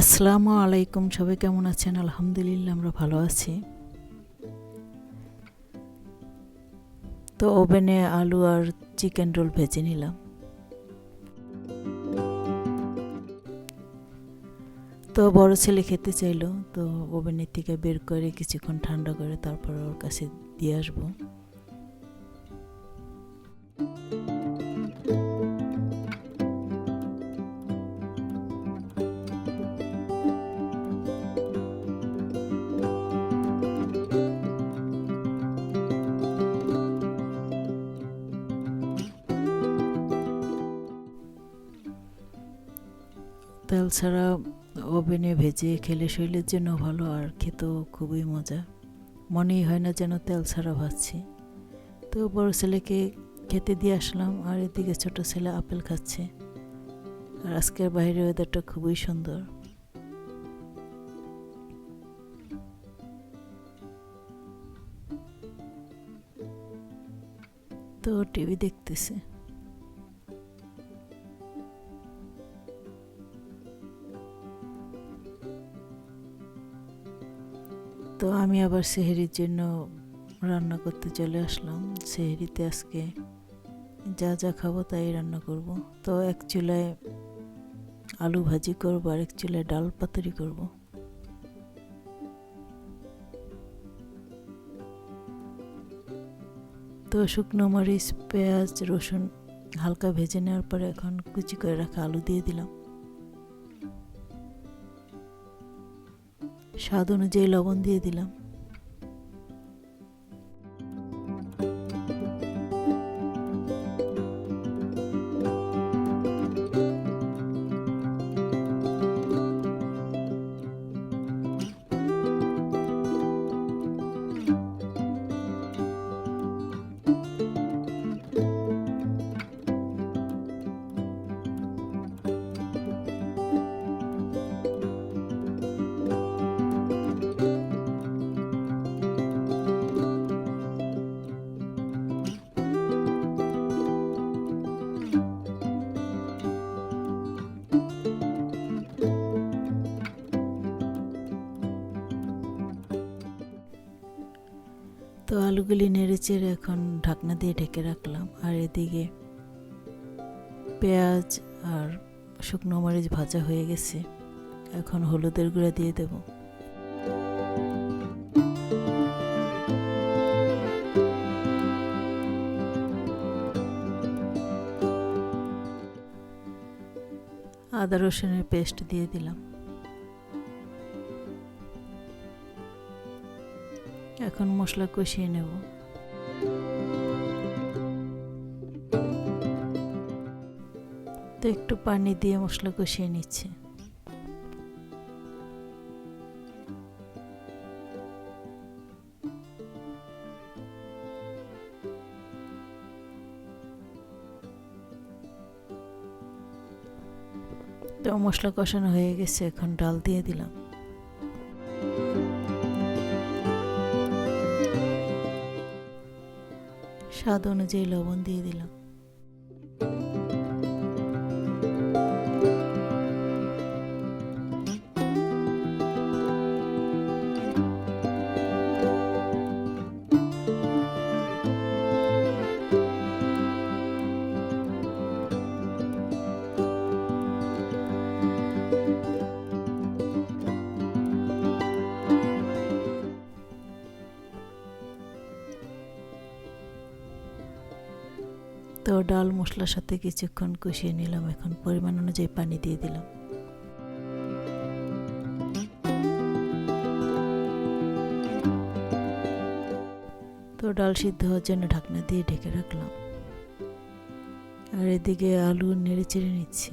আসসালামু আলাইকুম, সবাই কেমন আছেন? আলহামদুলিল্লাহ, আমরা ভালো আছি। তো ওভেনে আলু আর চিকেন রোল ভেজে নিলাম। তো বড় ছেলে খেতে চাইলো, তো ওভেনের থেকে বের করে কিছুক্ষণ ঠান্ডা করে তারপর ওর কাছে দিয়ে আসব। তেল ছাড়া ওভেনে ভেজে খেলে শরীরের জন্য ভালো আর খেতেও খুবই মজা। মনেই হয় না যেন তেল ছাড়া ভাজছি। তো বড় ছেলেকে খেতে দিয়ে আসলাম আর এদিকে ছোট ছেলে আপেল খাচ্ছে। আর আজকের বাইরে ওয়েদারটা খুবই সুন্দর। তো টিভি দেখতেছে। তো আমি আবার সেহেরির জন্য রান্না করতে চলে আসলাম। সেহেরিতে আজকে যা যা খাব তাই রান্না করব। তো এক চুলায় আলু ভাজি করব আর এক চুলায় ডাল পাতুরি করব। তো শুকনো মরিচ, পেঁয়াজ, রসুন হালকা ভেজে নেওয়ার পরে এখন কুচি করে রাখা আলু দিয়ে দিলাম। স্বাদ অনুযায়ী লবণ দিয়ে দিলাম। তো আলুগুলি নেড়ে চেড়ে এখন ঢাকনা দিয়ে ঢেকে রাখলাম। আর এদিকে পেঁয়াজ আর শুকনো মরিচ ভাজা হয়ে গেছে। এখন হলুদের গুঁড়া দিয়ে দেব। আদা রসুনের পেস্ট দিয়ে দিলাম। এখন মশলা কষিয়ে নেব। তো একটু পানি দিয়ে মশলা কষিয়ে নিচ্ছে। তো মশলা কষানো হয়ে গেছে, এখন ডাল দিয়ে দিলাম। স্বাদ অনুযায়ী লবণ দিয়ে দিলাম। তো ডাল মশলার সাথে কিছুক্ষণ কষিয়ে নিলাম। এখন পরিমাণ অনুযায়ী পানি দিয়ে দিলাম। তো ডাল সিদ্ধ হওয়ার জন্য ঢাকনা দিয়ে ঢেকে রাখলাম। আর এদিকে আলু নেড়ে চেড়ে নিচ্ছি।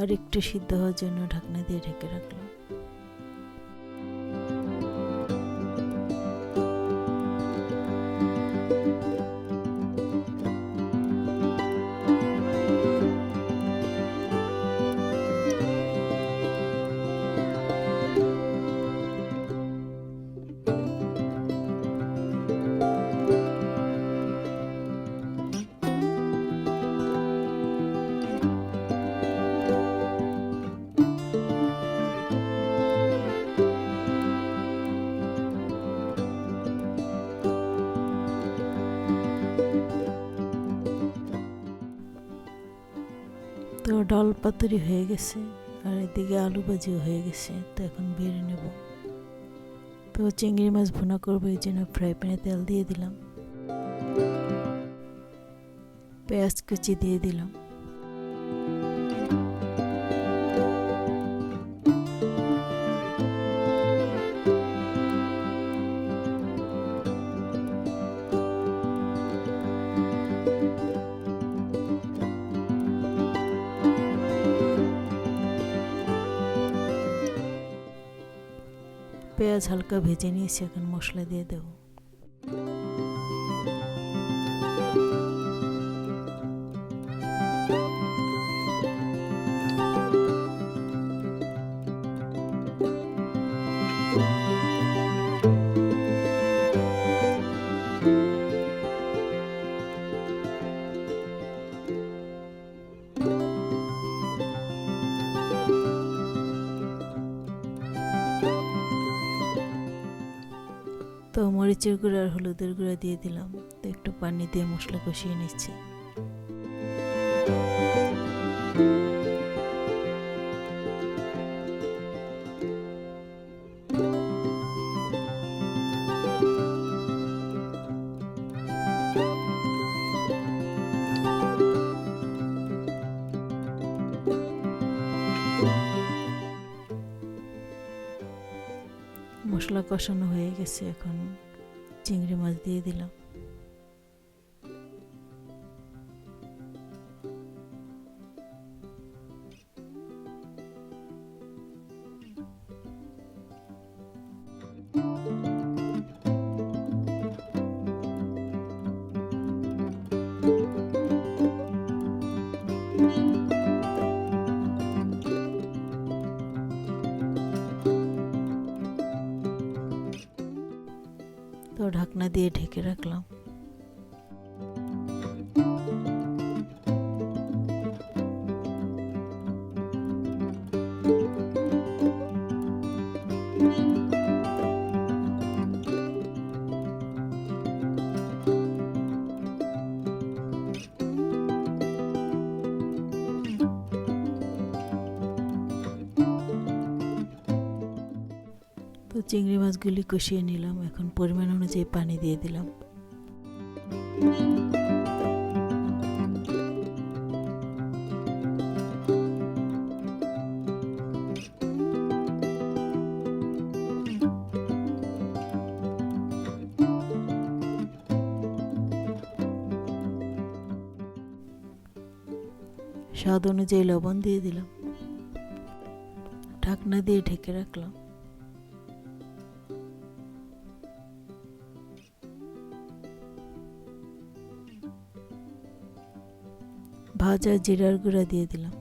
আর একটু সিদ্ধ হওয়ার জন্য ঢাকনা দিয়ে ঢেকে রাখলাম। ডাল পাতুরি হয়ে গেছে আর এদিকে আলু ভাজিও হয়ে গেছে, তো এখন বেড়ে নেব। তো চিংড়ি মাছ ভুনা করব, এই জন্য ফ্রাই প্যানে তেল দিয়ে দিলাম। পেঁয়াজ কুচি দিয়ে দিলাম। পেঁয়াজ হালকা ভেজে নিয়েছি এখন মশলা দিয়ে দেব। মরিচের গুঁড়া আর হলুদের গুঁড়া দিয়ে দিলাম। তো একটু পানি দিয়ে মশলা কষিয়ে নিচ্ছি। মশলা কষানো হয়ে গেছে এখন। চিংড়ি মাছ দিয়ে দিলাম। ঢাকনা দিয়ে ঢেকে রাখলাম। তো চিংড়ি মাছগুলি কষিয়ে নিলাম। এখন পরিমাণ অনুযায়ী পানি দিয়ে দিলাম। স্বাদ অনুযায়ী লবণ দিয়ে দিলাম। ঢাকনা দিয়ে ঢেকে রাখলাম। ভাজা জিরার গুঁড়া দিয়ে দিলাম।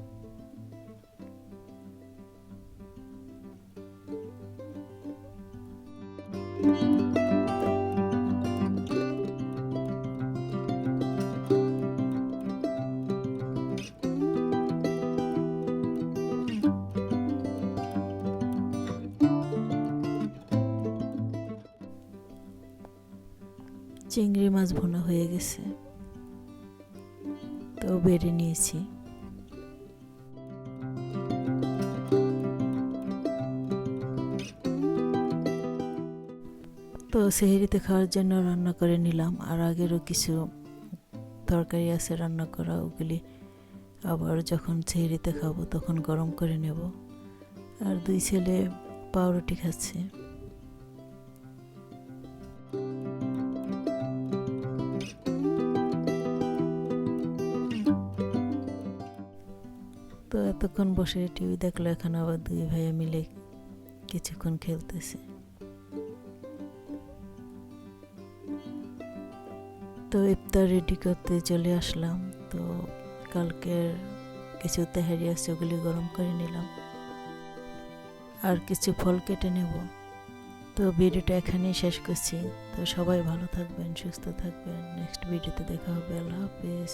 চিংড়ি মাছ ভোনা হয়ে গেছে। বেড়ে নিয়েছি। তো সেহেরিতে খাওয়ার জন্য রান্না করে নিলাম। আর আগেরও কিছু তরকারি আছে রান্না করা, ওগুলি আবার যখন সেহেরিতে খাব তখন গরম করে নেব। আর দুই ছেলে পাউরুটি খাচ্ছে। তো এতক্ষণ বসে টিভি দেখল, এখন আবার দুই ভাইয়া মিলে কিছুক্ষণ খেলতেছে। তো ইফতার রেডি করতে চলে আসলাম। তো কালকের কিছু তেহারি আছে, ওগুলি গরম করে নিলাম। আর কিছু ফল কেটে নেব। তো ভিডিওটা এখানেই শেষ করছি। তো সবাই ভালো থাকবেন, সুস্থ থাকবেন। নেক্সট ভিডিওতে দেখা হবে। আল্লাহ হাফিজ।